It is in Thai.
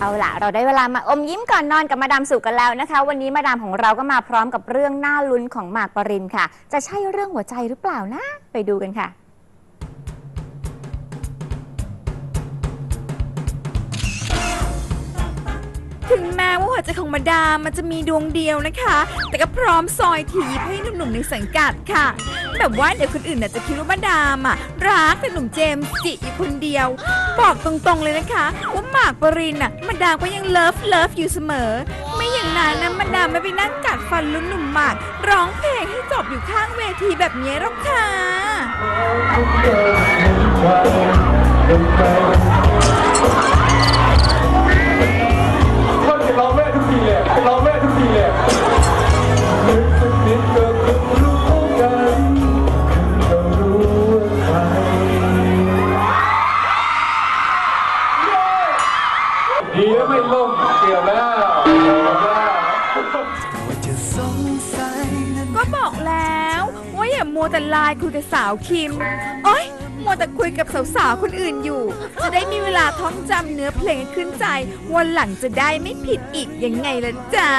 เอาล่ะเราได้เวลามาอมยิ้มก่อนนอนกับมาดามสุกันแล้วนะคะ วันนี้มาดามของเราก็มาพร้อมกับเรื่องน่าลุ้นของหมากปรินค่ะ จะใช่เรื่องหัวใจหรือเปล่านะ ไปดูกันค่ะ ถึงแม้ว่าหัวใจของมาดามมันจะมีดวงเดียวนะคะ แต่ก็พร้อมซอยทีบให้หนุ่มๆในสังกัดค่ะ แบบว่าเดี๋ยวคนอื่นน่ะจะคิดว่ามาดามอะรักแต่หนุ่มเจมส์จิอยู่คนเดียว บอกตรงๆเลยนะคะ ว่าหมากปรินอะมาดามก็ยังเลิฟเลิฟอยู่เสมอ ไม่อย่างนั้นนะมาดามไม่ไปนั่งกัดฟันลุ้นหนุ่มหมาก ร้องเพลงให้จบอยู่ข้างเวทีแบบนี้หรอกค่ะ ดีแล้วไม่ล่มเกี่ยวแล้วก็บอกแล้วว่าอย่ามัวแต่ไลน์คุยกับสาวคิมโอ๊ยมัวแต่คุยกับสาวๆคนอื่นอยู่ จะได้มีเวลาท่องจำเนื้อเพลงขึ้นใจ วันหลังจะได้ไม่ผิดอีกยังไงล่ะจ๊ะ